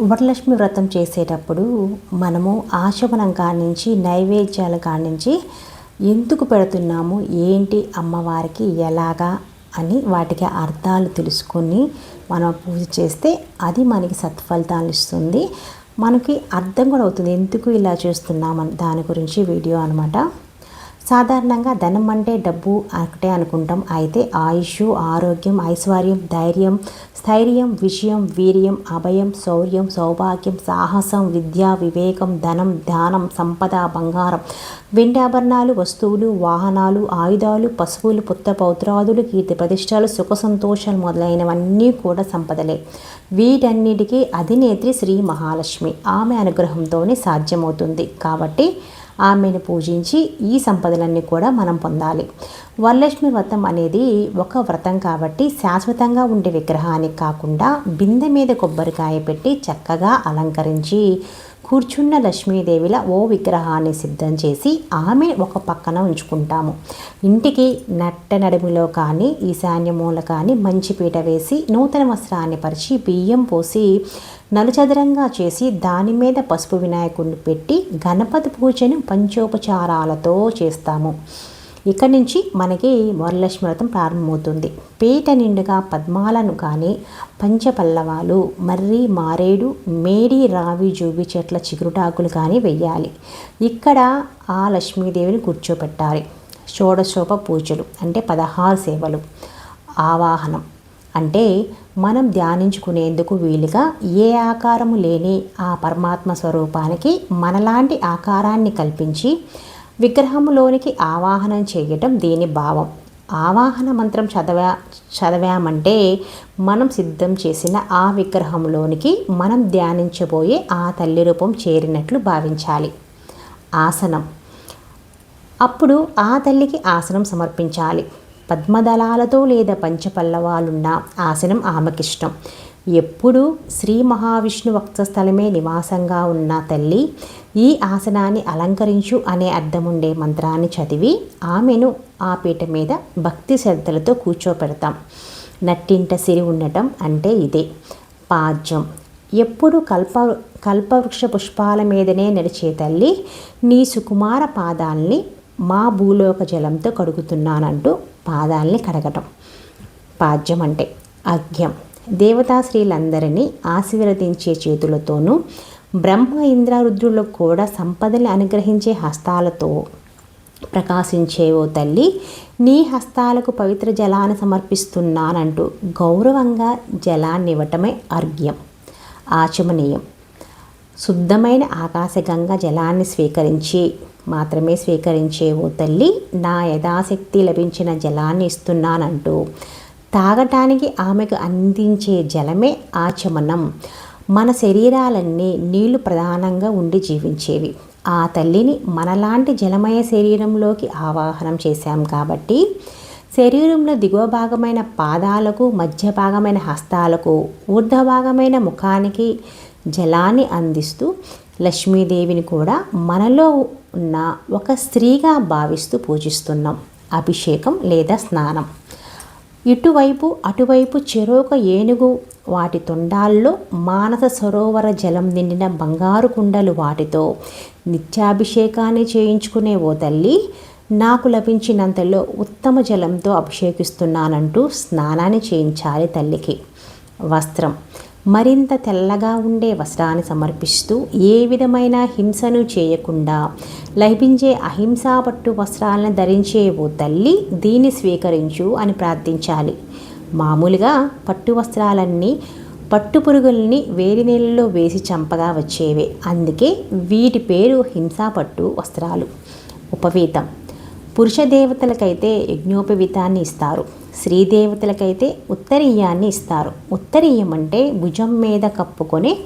వరలక్ష్మి వ్రతం చేసేటప్పుడు మనము ఆశమనం కానించి నైవేద్యాలు కానించి ఎందుకు పెడుతున్నాము ఏంటి అమ్మవారికి ఎలాగా అని వాటికి అర్థాలు తెలుసుకొని మనం పూజ చేస్తే అది మనకి సత్ఫలితాలు ఇస్తుంది. మనకి అర్థం కూడా అవుతుంది ఎందుకు ఇలా చేస్తున్నామని దాని గురించి వీడియో అనమాట సాధారణంగా ధనం అంటే డబ్బు ఒకటే అనుకుంటాం. అయితే ఆయుష్ ఆరోగ్యం ఐశ్వర్యం ధైర్యం స్థైర్యం విషయం వీర్యం అభయం శౌర్యం సౌభాగ్యం సాహసం విద్య వివేకం ధనం ధ్యానం సంపద బంగారం. వెండి ఆభరణాలు వస్తువులు వాహనాలు ఆయుధాలు పశువులు పుత్త పౌత్రాదులు కీర్తి ప్రతిష్టలు సుఖ సంతోషాలు మొదలైనవన్నీ కూడా సంపదలే. వీటన్నిటికీ అధినేత్రి శ్రీ మహాలక్ష్మి. ఆమె అనుగ్రహంతోనే సాధ్యమవుతుంది. కాబట్టి ఆమెను పూజించి ఈ సంపదలన్నీ కూడా మనం పొందాలి. వరలక్ష్మి వ్రతం అనేది ఒక వ్రతం కాబట్టి శాశ్వతంగా ఉండే విగ్రహానికి కాకుండా బిందె మీద కొబ్బరికాయ పెట్టి చక్కగా అలంకరించి కూర్చున్న లక్ష్మీదేవిల ఓ విగ్రహాన్ని సిద్ధం చేసి ఆమె ఒక పక్కన ఉంచుకుంటాము. ఇంటికి నట్ట నడుములో కానీ ఈశాన్య మూల కానీ మంచి పీట వేసి నూతన వస్త్రాన్ని పరిచి బియ్యం పోసి నలుచదరంగా చేసి దాని మీద పసుపు వినాయకుడిని పెట్టి గణపతి పూజను పంచోపచారాలతో చేస్తాము. ఇక్కడి నుంచి మనకి వరలక్ష్మి వ్రతం ప్రారంభమవుతుంది. పీట నిండుగా పద్మాలను కానీ పంచపల్లవాలు మర్రి మారేడు మేడి రావి జూబి చెట్ల చిగురుటాకులు కానీ వెయ్యాలి. ఇక్కడ ఆ లక్ష్మీదేవిని కూర్చోపెట్టాలి. షోడశోప పూజలు అంటే పదహారు సేవలు. ఆవాహనం అంటే మనం ధ్యానించుకునేందుకు వీలుగా ఏ ఆకారము లేని ఆ పరమాత్మ స్వరూపానికి మనలాంటి ఆకారాన్ని కల్పించి విగ్రహంలోనికి ఆవాహనం చేయటం దీని భావం. ఆవాహన మంత్రం చదవా చదివామంటే మనం సిద్ధం చేసిన ఆ విగ్రహంలోనికి మనం ధ్యానించబోయే ఆ తల్లి రూపం చేరినట్లు భావించాలి. ఆసనం. అప్పుడు ఆ తల్లికి ఆసనం సమర్పించాలి. పద్మదళాలతో లేదా పంచపల్లవాలున్న ఆసనం ఆమెకిష్టం. ఎప్పుడూ శ్రీ మహావిష్ణు వక్షస్థలమే నివాసంగా ఉన్న తల్లి ఈ ఆసనాన్ని అలంకరించు అనే అర్థముండే మంత్రాన్ని చదివి ఆమెను ఆ పీట మీద భక్తి శ్రద్ధలతో కూర్చోపెడతాం. నట్టింట సిరి ఉండటం అంటే ఇదే. పాద్యం. ఎప్పుడు కల్ప కల్పవృక్ష పుష్పాల మీదనే నడిచే తల్లి నీ సుకుమార పాదాల్ని మా భూలోక జలంతో కడుగుతున్నానంటూ పాదాల్ని కడగటం. పాద్యం అంటే అర్ఘ్యం దేవతాశ్రీలందరినీ ఆశీర్వదించే చేతులతోనూ బ్రహ్మ ఇంద్రరుద్రులకు కూడా సంపదలు అనుగ్రహించే హస్తాలతో ప్రకాశించే ఓ తల్లి నీ హస్తాలకు పవిత్ర జలాన్ని సమర్పిస్తున్నానంటూ గౌరవంగా జలాన్ని ఇవ్వటమే అర్ఘ్యం ఆచమనీయం. శుద్ధమైన ఆకాశగంగా జలాన్ని స్వీకరించి మాత్రమే స్వీకరించే ఓ తల్లి నా యథాశక్తి లభించిన జలాన్ని ఇస్తున్నానంటూ తాగటానికి ఆమెకు అందించే జలమే ఆచమనం. మన శరీరాలన్నీ నీళ్ళు ప్రధానంగా ఉండి జీవించేవి. ఆ తల్లిని మనలాంటి జలమయ శరీరంలోకి ఆవాహనం చేశాం కాబట్టి శరీరంలో దిగువ భాగమైన పాదాలకు మధ్య భాగమైన హస్తాలకు ఊర్ధ భాగమైన ముఖానికి జలాన్ని అందిస్తూ లక్ష్మీదేవిని కూడా మనలో ఉన్న ఒక స్త్రీగా భావిస్తూ పూజిస్తున్నాం. అభిషేకం లేదా స్నానం. ఇటువైపు అటువైపు చెరోక ఏనుగు వాటి తొండాల్లో మానస సరోవర జలం నిండిన బంగారు కుండలు వాటితో నిత్యాభిషేకాన్ని చేయించుకునే ఓ తల్లి నాకు లభించినంతలో ఉత్తమ జలంతో అభిషేకిస్తున్నానంటూ స్నానాన్ని చేయించాలి తల్లికి. వస్త్రం. మరింత తెల్లగా ఉండే వస్త్రాన్ని సమర్పిస్తూ ఏ విధమైన హింసను చేయకుండా లభించే అహింసా పట్టు వస్త్రాలను ధరించే ఓ తల్లి దీన్ని స్వీకరించు అని ప్రార్థించాలి. మామూలుగా పట్టు వస్త్రాలన్నీ పట్టు పురుగుల్ని వేడి నీళ్ళలో వేసి చంపగా వచ్చేవే. అందుకే వీటి పేరు హింసా పట్టు వస్త్రాలు. ఉపవీతం. పురుష దేవతలకైతే యజ్ఞోపవీతాన్ని ఇస్తారు. స్త్రీ దేవతలకైతే ఉత్తరీయాన్ని ఇస్తారు. ఉత్తరీయం అంటే భుజం మీద కప్పుకొని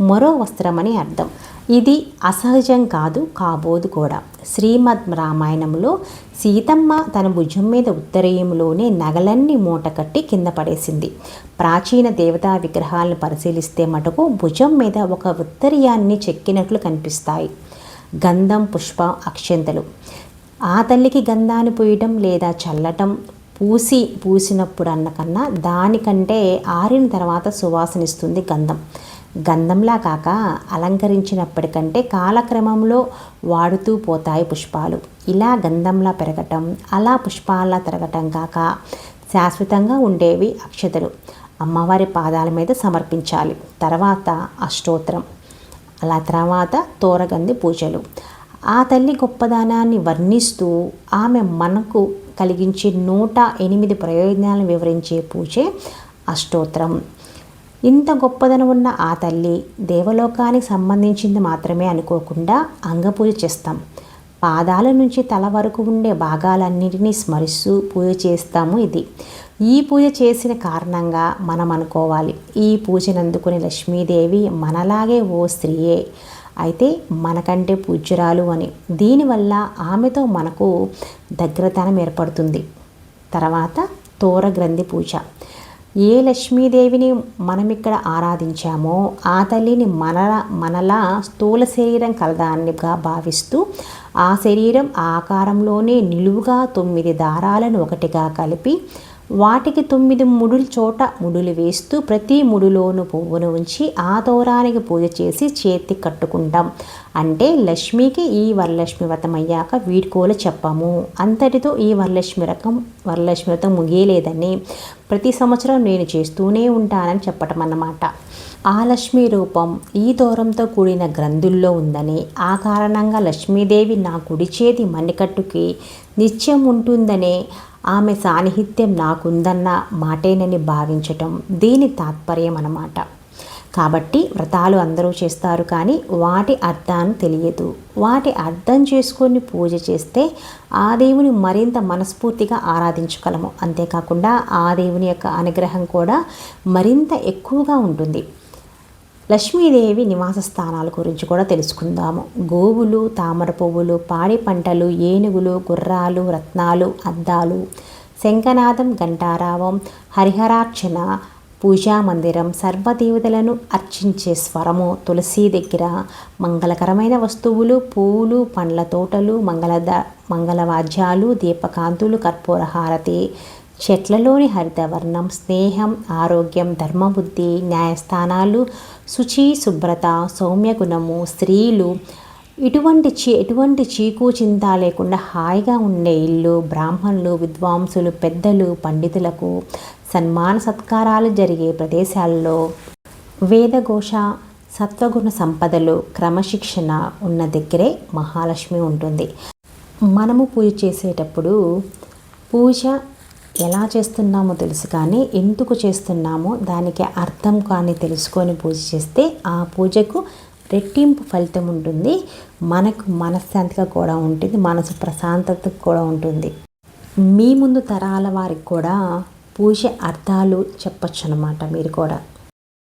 మరో వస్త్రమని అర్థం. ఇది అసహజం కాదు కాబోదు కూడా. శ్రీమద్ రామాయణంలో సీతమ్మ తన భుజం మీద ఉత్తరీయంలోనే నగలన్నీ మూట కట్టి కింద పడేసింది. ప్రాచీన దేవతా విగ్రహాలను పరిశీలిస్తే మటుకు భుజం మీద ఒక ఉత్తరీయాన్ని చెక్కినట్లు కనిపిస్తాయి. గంధం పుష్ప అక్షంతలు. ఆ తల్లికి గంధాన్ని పూయటం లేదా చల్లటం పూసి పూసినప్పుడు అన్న కన్నా దానికంటే ఆరిన తర్వాత సువాసనిస్తుంది గంధం. గంధంలా కాక అలంకరించినప్పటికంటే కాలక్రమంలో వాడుతూ పోతాయి పుష్పాలు. ఇలా గంధంలా పెరగటం అలా పుష్పాల్లా తిరగటం కాక శాశ్వతంగా ఉండేవి అక్షతలు. అమ్మవారి పాదాల మీద సమర్పించాలి. తర్వాత అష్టోత్తరం. అలా తర్వాత తోరగంది పూజలు. ఆ తల్లి గొప్పదనాన్ని వర్ణిస్తూ ఆమె మనకు కలిగించే నూట ఎనిమిది ప్రయోజనాలను వివరించే పూజే అష్టోత్తరం. ఇంత గొప్పదనం ఉన్న ఆ తల్లి దేవలోకానికి సంబంధించింది మాత్రమే అనుకోకుండా అంగపూజ చేస్తాం. పాదాల నుంచి తల వరకు ఉండే భాగాలన్నింటినీ స్మరిస్తూ పూజ చేస్తాము ఇది. ఈ పూజ చేసిన కారణంగా మనం అనుకోవాలి. ఈ పూజను అందుకునే లక్ష్మీదేవి మనలాగే ఓ స్త్రీయే. అయితే మనకంటే పూజ్యురాలు అని. దీనివల్ల ఆమెతో మనకు దగ్గరతనం ఏర్పడుతుంది. తర్వాత తోర గ్రంథి పూజ. ఏ లక్ష్మీదేవిని మనం ఇక్కడ ఆరాధించామో ఆ తల్లిని మన మనలా స్థూల శరీరం కలదాన్నిగా భావిస్తూ ఆ శరీరం ఆకారంలోనే నిలువుగా తొమ్మిది దారాలను ఒకటిగా కలిపి వాటికి తొమ్మిది ముడుల చోట ముడులు వేస్తూ ప్రతి ముడిలోనూ పువ్వును ఉంచి ఆ దూరానికి పూజ చేసి చేతి కట్టుకుంటాం. అంటే లక్ష్మికి ఈ వరలక్ష్మి వ్రతం అయ్యాక వీడ్కోలు చెప్పాము. అంతటితో ఈ వరలక్ష్మి రకం వరలక్ష్మి వ్రతం ముగియలేదని ప్రతి సంవత్సరం నేను చేస్తూనే ఉంటానని చెప్పటం అన్నమాట ఆ లక్ష్మీ రూపం ఈ దూరంతో కూడిన గ్రంథుల్లో ఉందని ఆ కారణంగా లక్ష్మీదేవి నా కుడి చేతి మణికట్టుకి నిత్యం ఉంటుందనే ఆమె సాన్నిహిత్యం నాకుందన్న మాటేనని భావించటం దీని తాత్పర్యం అన్నమాట కాబట్టి వ్రతాలు అందరూ చేస్తారు కానీ వాటి అర్థాన్ని తెలియదు. వాటి అర్థం చేసుకొని పూజ చేస్తే ఆ దేవుని మరింత మనస్ఫూర్తిగా ఆరాధించగలము. అంతేకాకుండా ఆ దేవుని యొక్క అనుగ్రహం కూడా మరింత ఎక్కువగా ఉంటుంది. లక్ష్మీదేవి నివాస స్థానాల గురించి కూడా తెలుసుకుందాము. గోవులు తామర పువ్వులు పాడి పంటలు ఏనుగులు గుర్రాలు రత్నాలు అద్దాలు శంఖనాథం ఘంటారావం హరిహరార్చన పూజా మందిరం సర్వదేవతలను అర్చించే స్వరము తులసి దగ్గర మంగళకరమైన వస్తువులు పూలు పండ్ల తోటలు మంగళద మంగళవాద్యాలు దీపకాంతులు కర్పూర హారతి చెట్లలోని హరితవర్ణం స్నేహం ఆరోగ్యం ధర్మబుద్ధి న్యాయస్థానాలు శుచి శుభ్రత సౌమ్యగుణము స్త్రీలు ఇటువంటి చీ ఎటువంటి చీకు చింత లేకుండా హాయిగా ఉండే ఇల్లు బ్రాహ్మణులు విద్వాంసులు పెద్దలు పండితులకు సన్మాన సత్కారాలు జరిగే ప్రదేశాల్లో వేదఘోష సత్వగుణ సంపదలు క్రమశిక్షణ ఉన్న దగ్గరే మహాలక్ష్మి ఉంటుంది. మనము పూజ చేసేటప్పుడు పూజ ఎలా చేస్తున్నామో తెలుసు కానీ ఎందుకు చేస్తున్నామో దానికి అర్థం కానీ తెలుసుకొని పూజ చేస్తే ఆ పూజకు రెట్టింపు ఫలితం ఉంటుంది. మనకు మనశ్శాంతిగా కూడా ఉంటుంది. మనసు ప్రశాంతత కూడా ఉంటుంది. మీ ముందు తరాల వారికి కూడా పూజ అర్థాలు చెప్పచ్చు అనమాట మీరు కూడా.